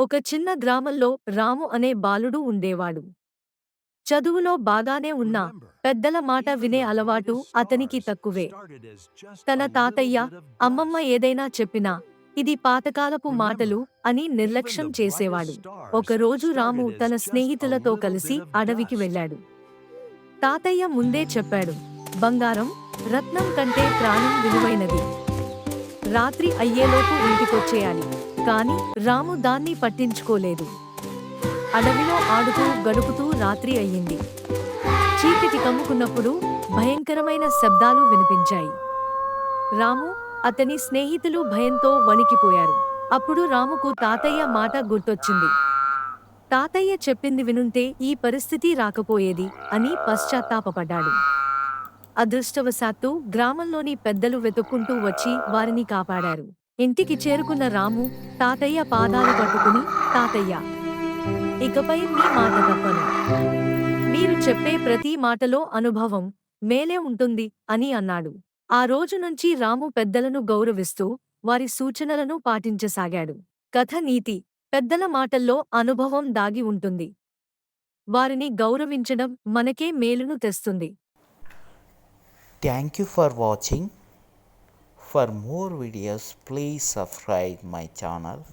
ఒక చిన్న గ్రామంలో రాము అనే బాలుడు ఉండేవాడు. చదువులో బాగానే ఉన్నా పెద్దల మాట వినే అలవాటు అతనికి తక్కువే. తన తాతయ్య అమ్మమ్మ ఏదైనా చెప్పినా ఇది పాతకాలపు మాటలు అని నిర్లక్ష్యం చేసేవాడు. ఒకరోజు రాము తన స్నేహితులతో కలిసి అడవికి వెళ్ళాడు. తాతయ్య ముందే చెప్పాడు బంగారం రత్నం కంటే ప్రాణం విలువైనది. రాత్రి అయ్యేలోపు ఇంటికొచ్చేయాలి. కాని రాము దాన్ని పట్టించుకోలేదు. అడవిలో ఆడుతూ గడుపుతూ రాత్రి అయ్యింది. చీకటి కమ్ముకున్నప్పుడు భయంకరమైన శబ్దాలు వినిపించాయి. రాము అతని స్నేహితులు భయంతో వణికిపోయారు. అప్పుడు రాముకు తాతయ్య మాట గుర్తొచ్చింది. తాతయ్య చెప్పింది వినుంటే ఈ పరిస్థితి రాకపోయేది అని పశ్చాత్తాపపడ్డాడు. అదృష్టవశాత్తు గ్రామంలోని పెద్దలు వెతుక్కుంటూ వచ్చి వారిని కాపాడారు. ఇంటికి చేరుకున్న రాము తాతయ్య పాదాలు పట్టుకుని తాతయ్య ఇకపై మీ మాట తప్పను. మీరు చెప్పే ప్రతి మాటలో అనుభవం మేలే ఉంటుంది అని అన్నాడు. ఆ రోజు నుంచి రాము పెద్దలను గౌరవిస్తూ వారి సూచనలను పాటించసాగాడు. కథ నీతి పెద్దల మాటల్లో అనుభవం దాగి ఉంటుంది. వారిని గౌరవించడం మనకే మేలును తెస్తుంది. Thank you for watching For more videos, please subscribe my channel.